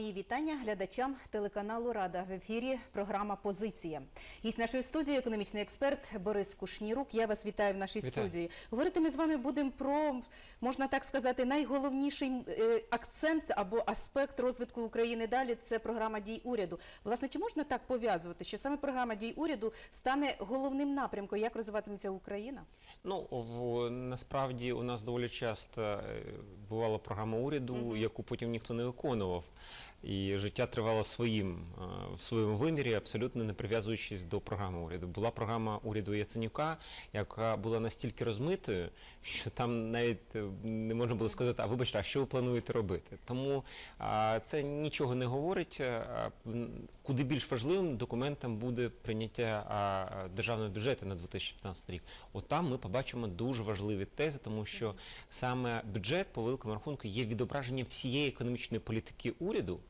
Мої вітання глядачам телеканалу Рада в ефірі. Програма Позиція. Гість нашої студії, економічний експерт Борис Кушнірук. Я вас вітаю в нашій Вітаю. студії. Говорити ми з вами будемо про, можна так сказати, найголовніший е, акцент або аспект розвитку України далі. Це програма дій уряду. Власне, чи можна так пов'язувати, що саме програма дій уряду стане головним напрямком, як розвиватиметься Україна? Ну в насправді у нас доволі часто е, бувала програма уряду, яку потім ніхто не виконував. І життя тривало своїм е, в своєму вимірі, абсолютно не прив'язуючись до програми уряду. Була програма уряду Яценюка, яка була настільки розмитою, що там навіть е, не можна було сказати, а вибачте, а що ви плануєте робити? Тому це нічого не говорить. А, Куди більш важливим документом буде прийняття державного бюджету на 2015 рік. От там ми побачимо дуже важливі тези, тому що саме бюджет по великому рахунку є відображенням всієї економічної політики уряду.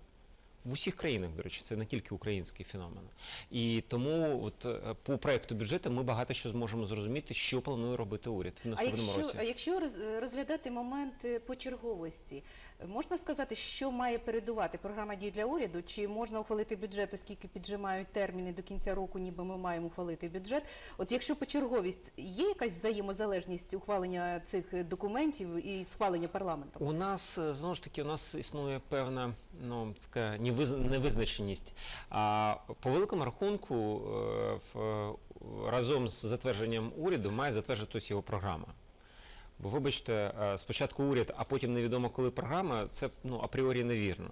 В усіх країнах, до речі, це не тільки український феномен. І тому от, е, по проекту бюджету ми багато що зможемо зрозуміти, що планує робити уряд в А наступному якщо, році. а якщо роз- розглядати момент е, почерговості, можна сказати, що має передувати програма дій для уряду? Чи можна ухвалити бюджет, оскільки піджимають терміни до кінця року, ніби ми маємо ухвалити бюджет? От якщо почерговість, є якась взаємозалежність ухвалення цих документів і схвалення парламентом? У нас е, знову ж таки у нас існує певна ну така невиз- невизначеність. А по великому рахунку е, в- разом з затвердженням уряду має затверджуватись його програма. Бо вибачте, е, спочатку уряд, а потім невідомо коли програма, це ну апріорі невірно.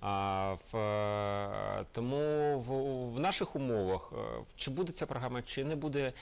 А в е, тому в, в наших умовах е, чи буде ця програма, чи не буде,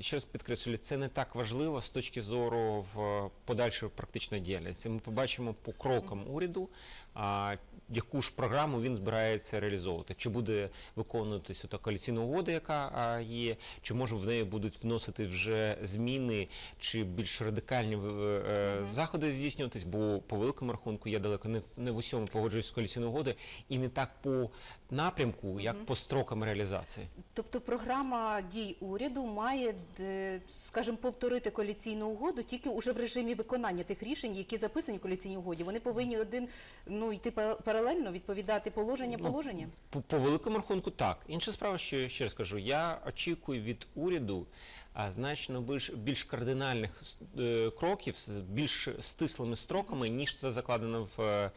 ще раз підкреслюю, це не так важливо з точки зору в подальшої практичної діяльності. Ми побачимо по крокам уряду, а, яку ж програму він збирається реалізовувати. Чи буде виконуватися та коаліційна угода, яка є, чи може в неї будуть вносити вже зміни, чи більш радикальні е, е, заходи здійснюватись, бо по великому рахунку я далеко не, не в усьому погоджуюсь з коаліційною угодою і не так по напрямку, як по строкам реалізації. Тобто програма дій уряду має, д- скажімо, повторити коаліційну угоду тільки уже в режимі виконання тих рішень, які записані в коаліційній угоді. Вони повинні один ну йти пара- паралельно, відповідати положення Ну, положення. По, по великому рахунку так. Інша справа, що я ще раз кажу, я очікую від уряду а, значно більш, більш кардинальних е, кроків з більш стислими строками, ніж це закладено в е,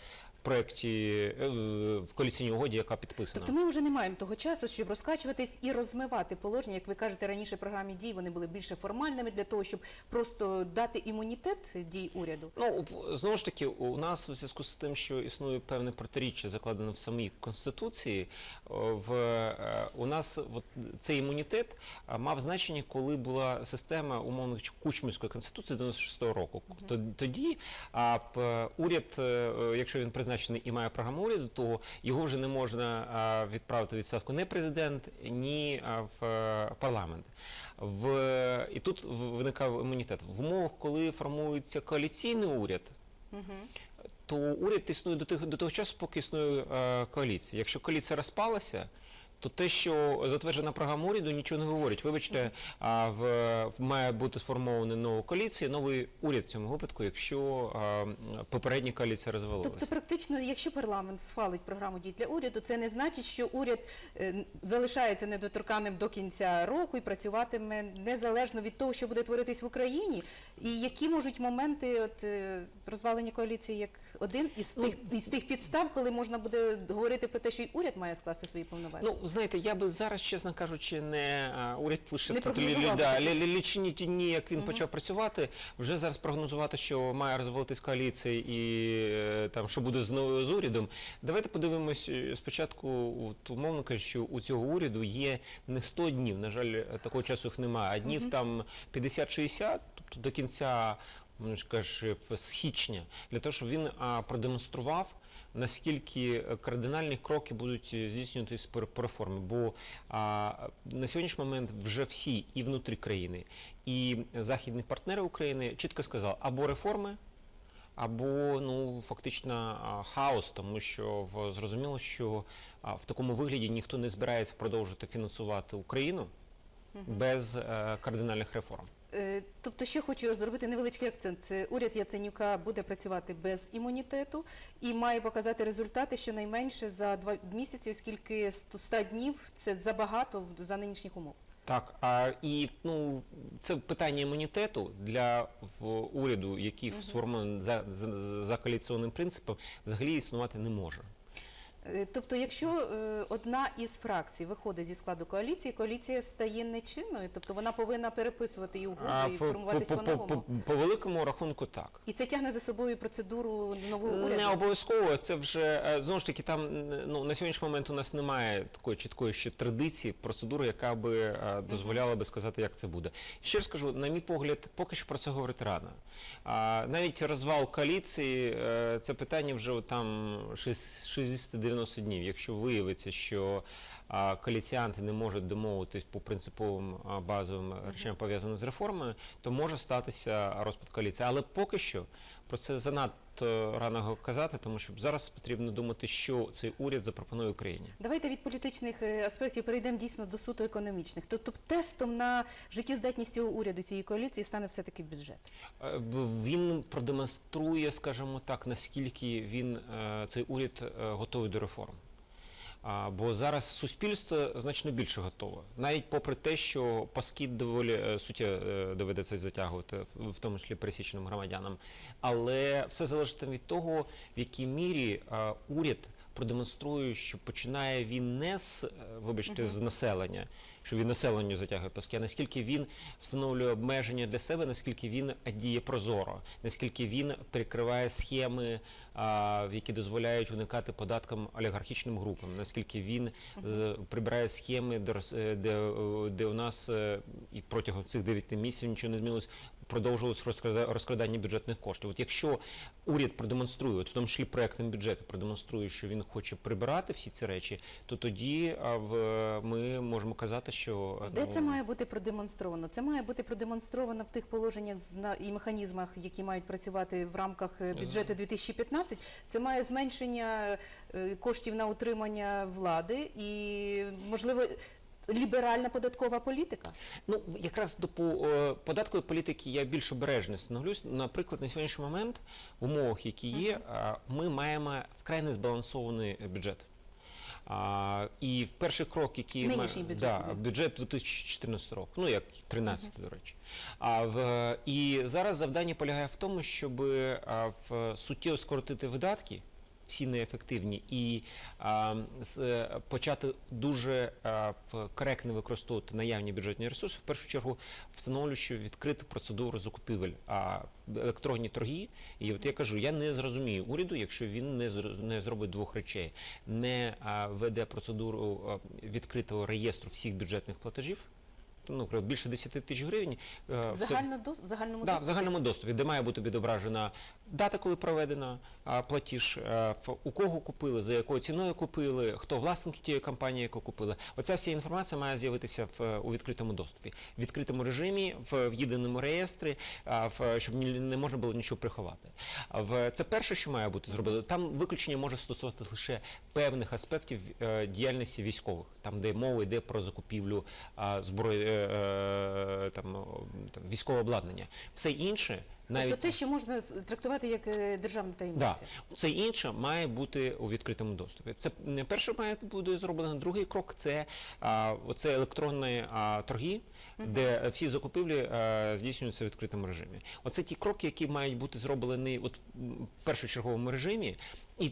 проєкті е, в коаліційній угоді, яка підписана. Тобто ми вже не маємо того часу, щоб розкачуватись і розмивати положення. Як ви кажете, раніше програмі дій вони були більше формальними для того, щоб просто дати імунітет дій уряду. Ну знову ж таки, у нас у зв'язку з тим, що існує певне протиріччя, закладене в самій конституції. В е, у нас от цей імунітет мав значення, коли була система умовно Кучмівської конституції 96-го року. То- Тоді а, уряд, е, е, якщо він призначений і має програму уряду, то його вже не можна відправити у відставку не президент, ні в е, парламент. В і тут виникав імунітет в умовах, коли формується коаліційний уряд. То уряд існує до тих до того часу, поки існує е, коаліція. Якщо коаліція розпалася, то те, що затверджена програма уряду, нічого не говорить. Вибачте, а в, в має бути сформована нова коаліція, новий уряд в цьому випадку, якщо е, попередня коаліція розвалилася. Тобто, практично, якщо парламент схвалить програму дій для уряду, це не значить, що уряд е, залишається недоторканним до кінця року і працюватиме незалежно від того, що буде творитись в Україні, і які можуть моменти от е, розвалення коаліції як один із Ну, тих із тих підстав, коли можна буде говорити про те, що й уряд має скласти свої повноваження. Ну, знаєте, я би зараз, чесно кажучи, не а, уряд лише Не прогнозував да, лі- лічені ті дні, як він почав працювати, вже зараз прогнозувати, що має розвалитись коаліція і е, там що буде з новою з урядом. Давайте подивимось е, спочатку, от, умовно кажучи, у цього уряду є не 100 днів. На жаль, такого часу їх немає, а днів там 50-60, тобто до кінця. Ну, кажучи, в січня, для того, щоб він продемонстрував, наскільки кардинальні кроки будуть е, здійснюватись по, реформі. Бо а, на сьогоднішній момент вже всі і внутрі країни, і західні партнери України чітко сказали, або реформи, або ну фактично хаос, тому що в, зрозуміло, що в такому вигляді ніхто не збирається продовжити фінансувати Україну без е, кардинальних реформ. Е, Тобто, ще хочу зробити невеличкий акцент. Уряд Яценюка буде працювати без імунітету і має показати результати щонайменше за два місяці, оскільки 100 днів це забагато за нинішніх умов. Так, а і ну це питання імунітету для в, уряду, який сформований за, за, за коаліційним принципом, взагалі існувати не може. Е, тобто, якщо е, одна із фракцій виходить зі складу коаліції, коаліція стає нечинною, тобто вона повинна переписувати її угоду і формуватись по новому по, великому рахунку, так і це тягне за собою процедуру нового уряду? Не обов'язково. Це вже е, знову ж таки там ну на сьогоднішній момент у нас немає такої чіткої ще традиції, процедури, яка би дозволяла би сказати, як це буде. Ще раз скажу, на мій погляд, поки що про це говорити рано. А навіть розвал коаліції це питання вже там 60 90 90 днів. Якщо виявиться, що а, коаліціянти не можуть домовитись по принциповим базовим речам пов'язаним з реформою, то може статися розпад коаліції. Але поки що про це занадто рано казати, тому що зараз потрібно думати, що цей уряд запропонує Україні. Давайте від політичних е, аспектів перейдемо дійсно до суто економічних. Тобто тестом на життєздатність цього уряду цієї коаліції стане все-таки бюджет. Е, Він продемонструє, скажімо так, наскільки він е, цей уряд готовий до реформ. Бо зараз суспільство значно більше готове, навіть попри те, що паски доволі е, суттєво е, доведеться затягувати, в в тому числі пересічним громадянам. Але все залежить від того, в якій мірі е, уряд продемонструє, що починає він не з, е, вибачте, з населення, що він населенню затягує паски, а наскільки він встановлює обмеження для себе, наскільки він діє прозоро, наскільки він перекриває схеми, а, які дозволяють уникати податкам олігархічним групам, наскільки він е, прибирає схеми, де, е, де, у нас і протягом цих 9 місяців нічого не змінилось. Продовжилось розкрада- розкрадання бюджетних коштів. От якщо уряд продемонструє, от в тому числі проектом бюджету, продемонструє, що він хоче прибирати всі ці речі, то тоді ми можемо казати, що Де ну, це має бути продемонстровано? Це має бути продемонстровано в тих положеннях і механізмах, які мають працювати в рамках е, бюджету 2015. Це має зменшення е, коштів на утримання влади і, можливо, ліберальна податкова політика. Ну, якраз до е, податкової політики я більш обережно становлюсь. Наприклад, на сьогоднішній момент в умовах, які є, ми маємо вкрай незбалансований бюджет. А, і в перший крок, який Нинішній бюджет, да, бюджет 2014 року, ну як 13 до речі. А в і зараз завдання полягає в тому, щоб а, в суттєво скоротити видатки. Всі неефективні і а, з- е, почати дуже а, коректно використовувати наявні бюджетні ресурси. В першу чергу встановлюючи відкриту процедуру закупівель, а електронні торги. І от я кажу, я не зрозумію уряду, якщо він не не зробить двох речей, не а, веде процедуру а, відкритого реєстру всіх бюджетних платежів. Ну, більше 10 тисяч гривень. е, В, все- загально, дос- в загальному Да, в загальному доступі, де має бути відображена дата, коли проведена платіж, е, у кого купили, за якою ціною купили, хто власник тієї компанії, яку купили. Оця вся інформація має з'явитися в, е, у відкритому доступі, в відкритому режимі, в, єдиному реєстрі, в, щоб не можна було нічого приховати. В, це перше, що має бути зроблено. Там виключення може стосуватися лише певних аспектів е, діяльності військових, там, де мова йде про закупівлю зброї, там, там, військового обладнання. Все інше, навіть Тобто те, що можна трактувати як е, державна Да. таємниця. Це інше має бути у відкритому доступі. Це не перше має бути зроблено. Другий крок це а, оце електронні а, торги, де всі закупівлі а, здійснюються в відкритому режимі. Оце ті кроки, які мають бути зроблені от в першочерговому режимі. І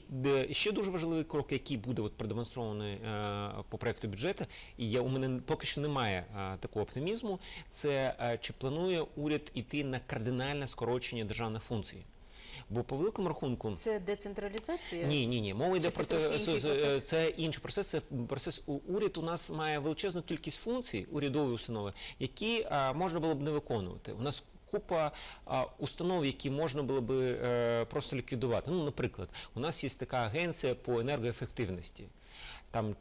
ще дуже важливий крок, який буде от продемонстрований е, по проекту бюджету, і я у мене поки що немає е, такого оптимізму. Це е, чи планує уряд іти на кардинальне скорочення державних функцій? Бо по великому рахунку Це децентралізація? ні, ні, ні. Мова йде про те, це- це інший процес. Це процес уряд у нас має величезну кількість функцій, урядові установи, які а, можна було б не виконувати. У нас купа а, установ, які можна було би е, просто ліквідувати. Ну, наприклад, у нас є така агенція по енергоефективності. Там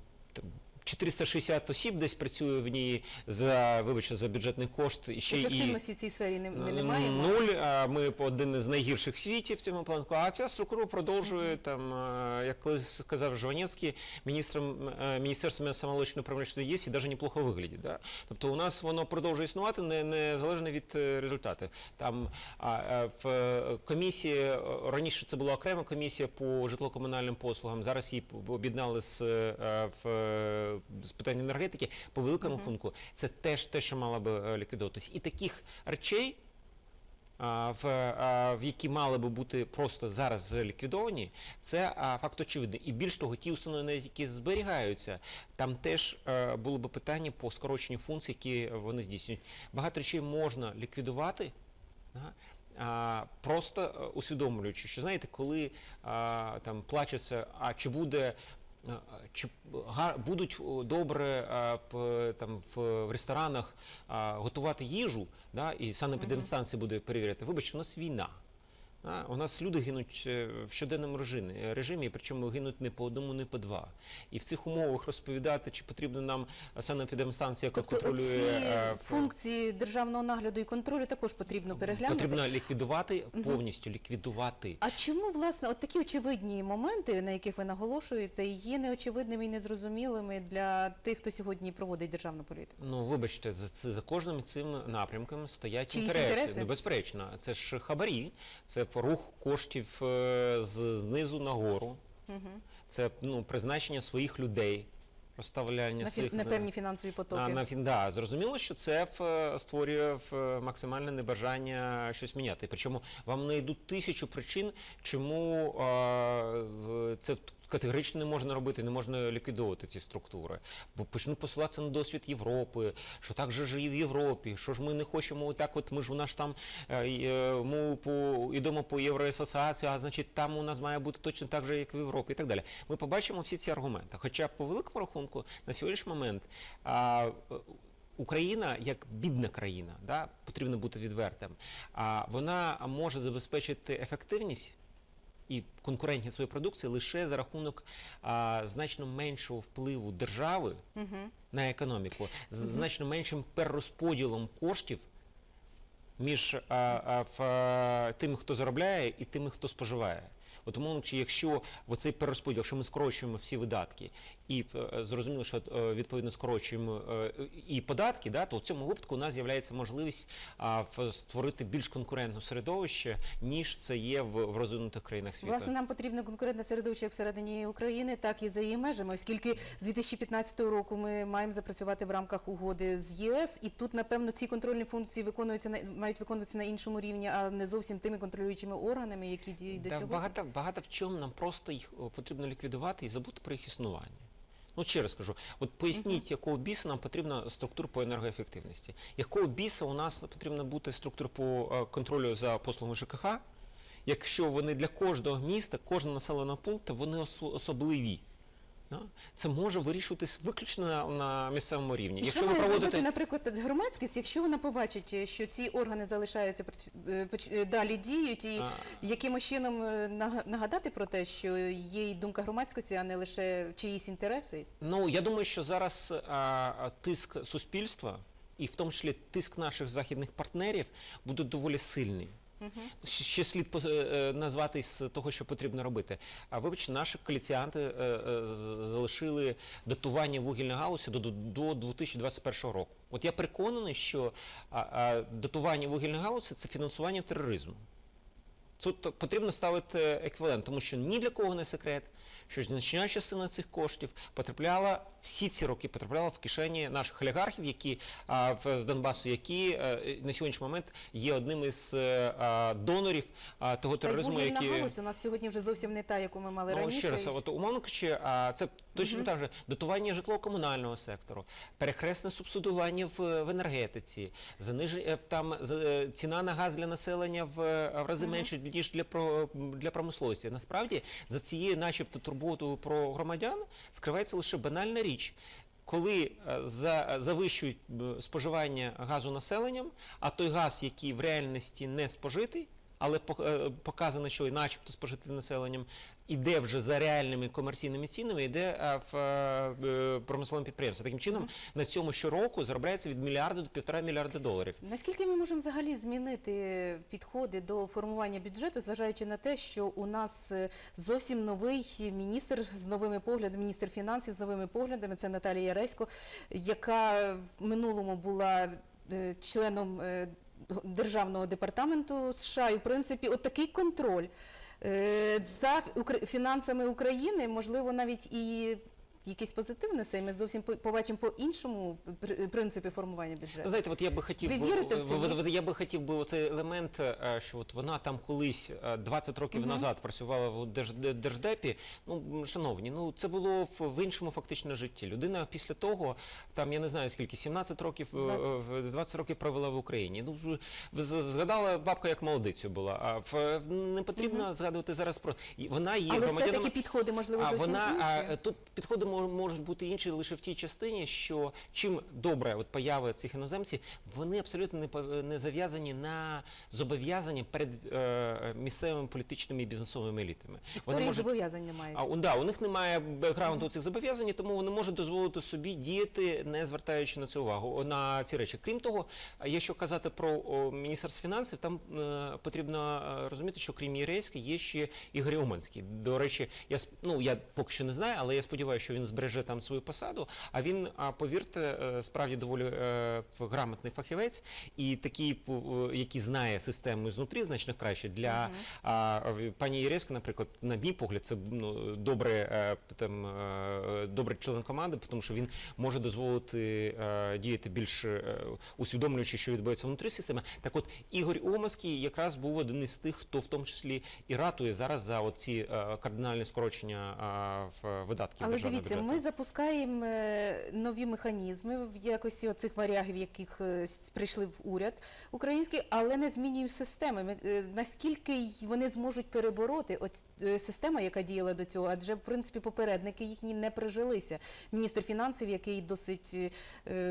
460 осіб десь працює в ній за, вибачте, за бюджетний кошт. І ще і Ефективності в цій сфері не, ми не маємо. Нуль, а ми один із найгірших в світі в цьому плану. А ця структура продовжує там, е, як колись сказав Жванецький, міністром е, міністерство м'ясомолочної промислової є і навіть неплохо виглядить. Да? Тобто у нас воно продовжує існувати не, незалежно від е, результатів. Там а, е, в е, комісії е, раніше це була окрема комісія по житлово-комунальним послугам. Зараз її об'єднали з, е, в, е, з питань енергетики. По великому рахунку це теж те, що мало би е, ліквідовуватись. І таких речей в, які мали би бути просто зараз ліквідовані, це факт очевидний. І більш того, ті установи, навіть які зберігаються, там теж е, було би питання по скороченню функцій, які вони здійснюють. Багато речей можна ліквідувати. А, просто е, усвідомлюючи, що знаєте, коли а, там плачеться, а чи буде чи га- будуть добре там в, в ресторанах готувати їжу, да, і санепідемстанція буде перевіряти. Вибачте, у нас війна. У нас люди гинуть е, в щоденному режимі, режимі, причому гинуть не по одному, не по два. І в цих умовах розповідати, чи потрібна нам санепідемстанція, яка Тобто контролює ці е, функції державного нагляду і контролю також потрібно переглянути. потрібно ліквідувати повністю ліквідувати. А чому власне от такі очевидні моменти, на яких ви наголошуєте, є неочевидними і незрозумілими для тих, хто сьогодні проводить державну політику? Ну, вибачте, за це за кожним цим напрямком стоять Чиїсь інтереси. інтереси? Ну, безперечно, це ж хабарі, це рух коштів е, з знизу нагору, це ну призначення своїх людей, розставляння На, своїх фі... на певні фінансові потоки. На, на да, зрозуміло, що це в, е, створює в, е, максимальне небажання щось міняти. Причому вам не йдуть тисячу причин, чому а, в- це категорично не можна робити, не можна ліквідовувати ці структури. Бо почнуть посилатися на досвід Європи, що так же ж і в Європі, що ж ми не хочемо так, от ми ж у нас там е, е, ми по йдемо по Євроасоціацію, а значить там у нас має бути точно так же, як в Європі, і так далі. Ми побачимо всі ці аргументи. Хоча по великому рахунку на сьогоднішній момент. А, Україна як бідна країна, да, потрібно бути відвертим. А вона може забезпечити ефективність і конкурентність своєї продукції лише за рахунок а, значно меншого впливу держави на економіку, з значно меншим перерозподілом коштів між а, а, в, а, тими, хто заробляє, і тими, хто споживає. От умовно, якщо цей перерозподіл, якщо ми скорочуємо всі видатки і е, зрозуміло, що е, відповідно скорочуємо е, і податки, да, то в цьому випадку у нас з'являється можливість створити більш конкурентне середовище, ніж це є в, розвинутих країнах світу. Власне, нам потрібно конкурентне середовище як всередині України, так і за її межами, оскільки з 2015 року ми маємо запрацювати в рамках угоди з ЄС, і тут, напевно, ці контрольні функції виконуються мають виконуватися на іншому рівні, а не зовсім тими контролюючими органами, які діють до Да, сьогодні. багато, багато в чому нам просто їх потрібно ліквідувати і забути про їх існування. Ну, ще раз кажу, от поясніть, якого біса нам потрібна структура по енергоефективності, якого біса у нас потрібна бути структура по е, контролю за послугами ЖКХ, якщо вони для кожного міста, кожного населеного пункту, вони осо- особливі. Це може вирішуватись виключно на, на місцевому рівні. І якщо що ви має проводите зробити, наприклад, громадськість, якщо вона побачить, що ці органи залишаються е, поч- е, далі діють, і А. якимось чином е, нага- нагадати про те, що є й думка громадськості, а не лише чиїсь інтереси. Ну я думаю, що зараз а, а, тиск суспільства, і в тому числі тиск наших західних партнерів, буде доволі сильний. Ще слід е, е, назвати з того, що потрібно робити. А вибачте, наші коаліціанти е, залишили дотування вугільної галузі до, до, до 2021 року. От я переконаний, що датування вугільної галузі це фінансування тероризму. Тут потрібно ставити еквівалент, тому що ні для кого не секрет, що значна частина цих коштів потрапляла всі ці роки потрапляла в кишені наших олігархів, які а, в з Донбасу, які е, на сьогоднішній момент є одним із е, а, донорів а, того Та й тероризму, який галузь у нас сьогодні вже зовсім не та, яку ми мали Ну, раніше. ще раз, от умовно кажучи, а, це точно так же дотування житлово-комунального сектору, перехресне субсидування в, в енергетиці, заниження там з- е, ціна на газ для населення в, в рази менше ніж для про для промисловості. Насправді за цією, начебто, турботою про громадян скривається лише банальна річ. Коли е, за, завищують е, споживання газу населенням, а той газ, який в реальності не спожитий, але е, показано, що і начебто спожитий населенням, іде вже за реальними комерційними цінами, йде е, в е, промисловому підприємстві. Таким чином, на цьому щороку заробляється від мільярда до півтора мільярда доларів. Наскільки ми можемо взагалі змінити підходи до формування бюджету, зважаючи на те, що у нас зовсім новий міністр з новими поглядами, міністр фінансів з новими поглядами, це Наталія Яресько, яка в минулому була членом Державного департаменту США, і в принципі, от такий контроль е, за фінансами України, можливо, навіть і. Якийсь позитив несе, і ми зовсім побачимо по іншому пр- принципі формування бюджету. Знаєте, от я би хотів Ви вірите в це, я би хотів би оцей елемент, е, що от вона там колись е, 20 років Мгм. назад працювала в Держ- держдепі. Ну, шановні, ну це було в, іншому фактично житті. Людина після того, там я не знаю скільки, 17 років, е, 20. 20 років провела в Україні. Ну згадала бабка, як молодицю була. А в, не потрібно згадувати зараз про вона є Але громадянином. все-таки підходи, можливо, А зовсім вона інші. а, тут підходи мо- можуть бути інші лише в тій частині, що чим добре от появи цих іноземців, вони абсолютно не не зав'язані на зобов'язання перед е, місцевими політичними і бізнесовими елітами. Історії можуть- зобов'язань немає. а, да, у них немає бекграунду цих зобов'язань, тому вони можуть дозволити собі діяти, не звертаючи на це увагу на ці речі. Крім того, якщо казати про о, міністерство фінансів, там е, потрібно е, розуміти, що крім Єрейська є ще Ігор Уманський. До речі, я ну я поки що не знаю, але я сподіваюся, що він збереже там свою посаду. А він, повірте, е, справді доволі е, грамотний фахівець і такий, е, який знає систему знутрі значно краще для а, пані Єреська, наприклад, на мій погляд, це ну, добре, там, добрий член команди, тому що він може дозволити діяти більш усвідомлюючи, що відбувається внутрі системи. Так от Ігор Омаський якраз був один із тих, хто в тому числі і ратує зараз за оці кардинальні скорочення в видатків Але державного дивіться, ми запускаємо е, нові механізми в якості оцих варягів, яких е, прийшли в уряд український, але не змінюємо системи. Ми, е, Наскільки вони зможуть перебороти от система, яка діяла до цього, адже в принципі попередники їхні не прижилися. Міністр фінансів, який досить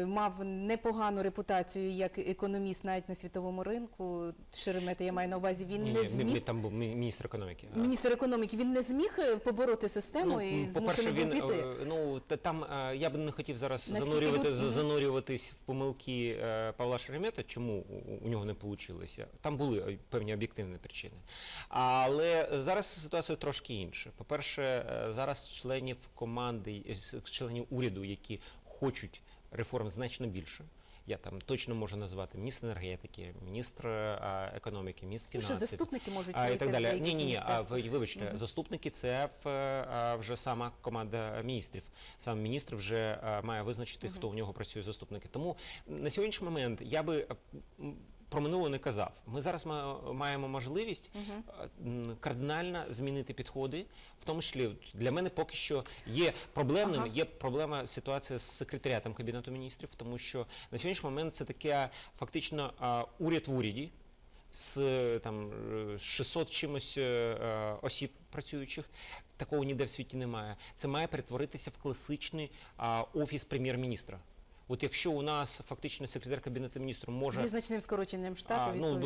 мав непогану репутацію як економіст навіть на світовому ринку, Шеремета, я маю на увазі, він Ні, не зміг. ми- там був міністр економіки. Міністр економіки він не зміг побороти систему і Ну, по-перше, змушений був він піти. Ну та там е, я б не хотів зараз Наскільки занурювати ви- за- занурюватись в помилки е, Павла Шеремета, чому у- у нього не вийшло. Там були е, певні об'єктивні причини. Але зараз ситуація трошки інша. По-перше, е, зараз членів команди, е, с- членів уряду, які хочуть реформ значно більше. Я там точно можу назвати міністр енергетики, міністр а, економіки, міністр фінансів. Ще заступники можуть А, і так далі. Ні, ні, ні. А ви вибачте, заступники це в, а, вже сама команда міністрів. Сам міністр вже а, має визначити, хто у нього працює заступники. Тому на сьогоднішній момент я би. Е, Про минуле не казав. Ми зараз маємо можливість е, кардинально змінити підходи, в тому числі для мене поки що є проблемним. Ага. Є проблема ситуація з секретаріатом кабінету міністрів, тому що на сьогоднішній момент це таке фактично уряд в уряді з е, там е, 600 чимось е, е, осіб працюючих. Такого ніде в світі немає. Це має перетворитися в класичний а, офіс прем'єр-міністра. От якщо у нас фактично секретар кабінету міністрів може Зі значним скороченням штату, а, ну,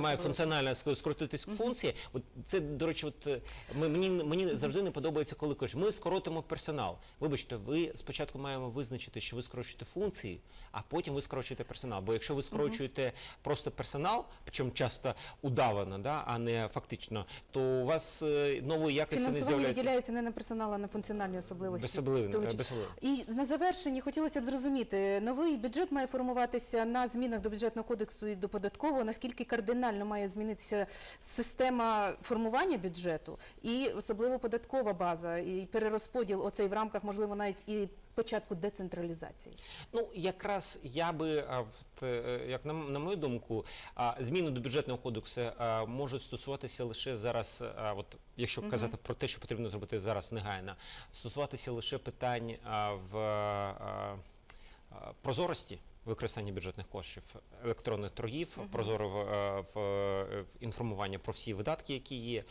має, функціонально ск- скоротитись функції. От це, до речі, от е, ми, мені, мені завжди не подобається, коли кажуть, ми скоротимо персонал. Вибачте, ви спочатку маємо визначити, що ви скорочуєте функції, а потім ви скорочуєте персонал. Бо якщо ви скорочуєте просто персонал, причому часто удавано, да, а не фактично, то у вас е, нової якості не з'являється. виділяється не на персонал, а на функціональні особливості. Чи- безособливо. І на завершенні хотілося б зрозуміти, новий бюджет має формуватися на змінах до бюджетного кодексу і до податкового. Наскільки кардинально має змінитися система формування бюджету і особливо податкова база і перерозподіл оцей в рамках, можливо, навіть і початку децентралізації. Ну, якраз я би, е, як на, на мою думку, зміни до бюджетного кодексу можуть стосуватися лише зараз, от, якщо казати про те, що потрібно зробити зараз негайно, стосуватися лише питань в прозорості. Використання бюджетних коштів, електронних торгів, прозоро в, е, в, е, в інформування про всі видатки, які є.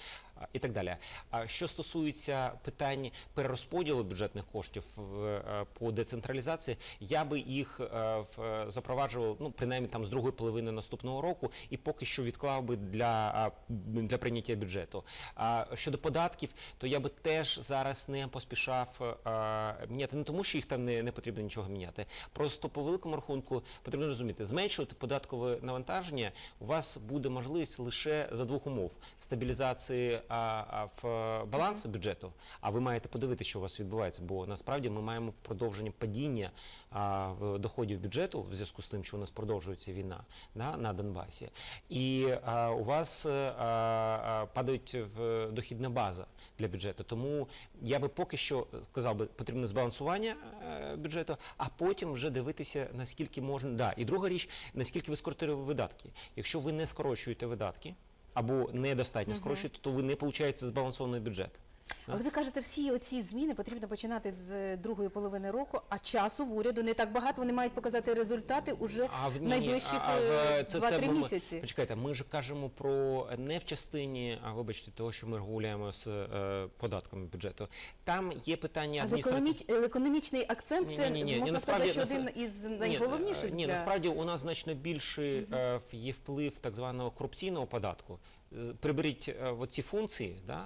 І так далі. А що стосується питань перерозподілу бюджетних коштів е, по децентралізації, я би їх е, запроваджував ну принаймні там з другої половини наступного року, і поки що відклав би для, для прийняття бюджету. А щодо податків, то я би теж зараз не поспішав е, міняти, не тому, що їх там не, не потрібно нічого міняти. Просто по великому рахунку потрібно розуміти, зменшувати податкове навантаження у вас буде можливість лише за двох умов: стабілізації а, а, в балансу бюджету. А ви маєте подивитися, що у вас відбувається, бо насправді ми маємо продовження падіння а, доходів бюджету в зв'язку з тим, що у нас продовжується війна на, на Донбасі, і а, у вас е, а, падають в дохідна база для бюджету. Тому я би поки що сказав би, потрібне збалансування е, бюджету, а потім вже дивитися наскільки можна. Да, і друга річ, наскільки ви скоротили видатки. Якщо ви не скорочуєте видатки або недостатньо скорочуєте, то ви не получається збалансований бюджет. Але ви кажете, всі оці зміни потрібно починати з е, другої половини року, а часу в уряду не так багато. Вони мають показати результати уже А в ні, ні, найближчих а- а в- е, це- 2-3 це ми- місяці. Почекайте, ми ж кажемо про не в частині, а вибачте, того, що ми регулюємо з е, податками бюджету. Там є питання Але адміністративної. економіч, економічний акцент це Ні-ні-ні, можна ні, сказати, що насправді- один із Ні, найголовніших е, Ні, для насправді у нас значно більший е, є вплив так званого корупційного податку. З- Приберіть е, ці функції, да?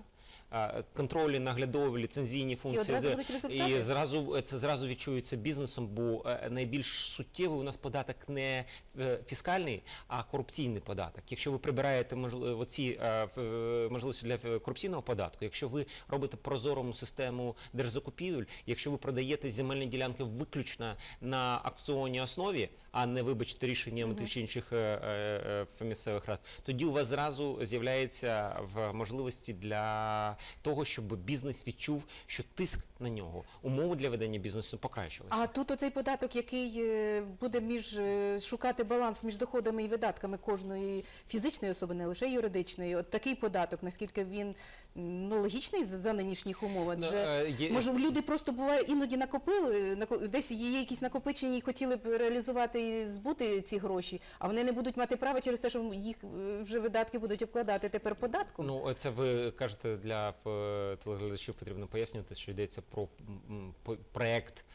Контролі, наглядові, ліцензійні функції. одразу будуть результати? І зразу е, це зразу відчується бізнесом, бо е, найбільш суттєвий у нас податок не е, фіскальний, а корупційний податок. Якщо ви прибираєте можливо ці можливості для корупційного податку, якщо ви робите прозорому систему держзакупівель, якщо ви продаєте земельні ділянки виключно на акціонній основі, а не вибачте рішенням тих чи інших е, е, е, місцевих рад, тоді у вас зразу з'являється в можливості для того, щоб бізнес відчув, що тиск на нього, умови для ведення бізнесу покращилися. А тут оцей податок, який е, буде між е, шукати баланс між доходами і видатками кожної фізичної особи, не лише юридичної. От такий податок, наскільки він ну логічний за нинішніх умов, Ну, адже е, є- може люди просто буває іноді накопили, нако- десь є якісь накопичення і хотіли б реалізувати і збути ці гроші, а вони не будуть мати права через те, що їх вже видатки будуть обкладати тепер податком. Ну, це ви кажете для телеглядачів потрібно пояснювати, що йдеться про проект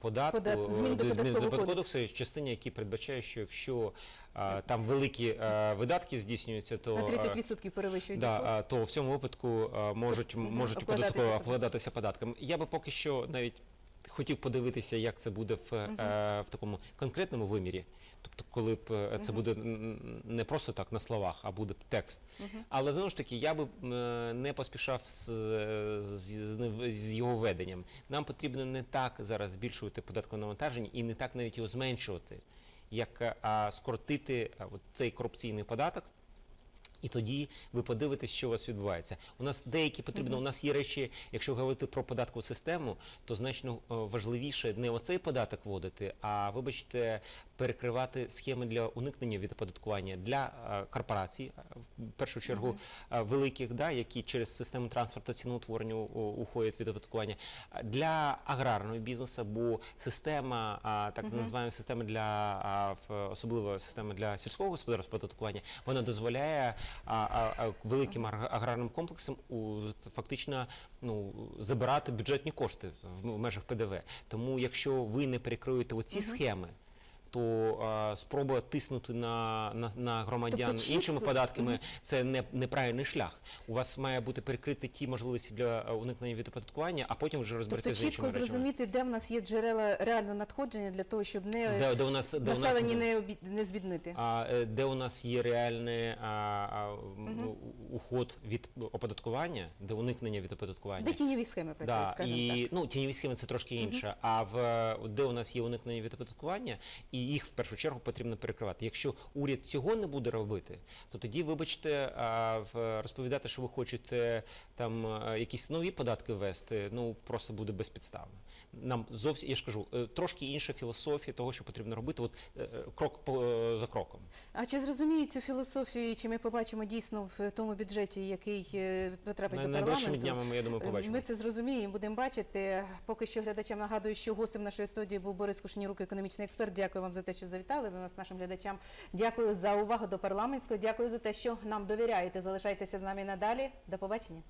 податку, Подат- змін до е, податкового кодексу. в частині, які передбачає, що якщо а, там великі а, видатки здійснюються, то на е, 30% перевищують Да, а, то в цьому випадку а, можуть, можуть обкладатися податково обкладатися податком. Я би поки що навіть хотів подивитися, як це буде в, е, в такому конкретному вимірі. Тобто, коли б е, це буде м, не просто так на словах, а буде текст. Але знову ж таки, я би м, е, не поспішав з, з, з- з його введенням. Нам потрібно не так зараз збільшувати податкове навантаження і не так навіть його зменшувати, як е, а, скоротити а, от цей корупційний податок. І тоді ви подивитесь, що у вас відбувається. У нас деякі потрібно, у нас є речі, якщо говорити про податкову систему, то значно е, важливіше не оцей податок вводити, а вибачте, перекривати схеми для уникнення від оподаткування для е, корпорацій, е, в першу чергу е, великих, да, які через систему транспорту ціноутворення уходять від оподаткування, для аграрного бізнесу, бо система, так називаємо система для особливо система для сільського господарства оподаткування, вона дозволяє великим ар- аграрним комплексам у, фактично ну, забирати бюджетні кошти в, в межах ПДВ. Тому якщо ви не перекриєте оці схеми, то а, спроба тиснути на, на, на громадян Тобто чітко- іншими податками це не, неправильний шлях. У вас має бути перекриті ті можливості для е, уникнення від оподаткування, а потім вже Тобто розбиратися з чітко іншими речами. зрозуміти, де в нас є джерела реального надходження для того, щоб не Де, де у нас, де у нас не, обі- не збіднити. а, е, де у нас є реальний а, а, м, уход від оподаткування, де уникнення від оподаткування. Де тіньові схеми працюють, Да, скажімо і, так. Ну, тіньові схеми це трошки інше. А в де у нас є уникнення від оподаткування, і їх в першу чергу потрібно перекривати. Якщо уряд цього не буде робити, то тоді, вибачте, розповідати, що ви хочете там е, якісь нові податки ввести, ну просто буде безпідставно. Нам зовсім я ж кажу, е, трошки інша філософія того, що потрібно робити, от е, крок за кроком. А чи зрозуміють цю філософію, чи ми побачимо дійсно в тому бюджеті, який потрапить На- до парламенту? днями ми, я думаю, побачимо. Ми це зрозуміємо, будемо бачити. Поки що глядачам нагадую, що гостем нашої студії був Борис Кушнірук, економічний експерт. Дякую вам. Вам за те, що завітали до нас, нашим глядачам. Дякую за увагу до парламентського. Дякую за те, що нам довіряєте. Залишайтеся з нами надалі. До побачення.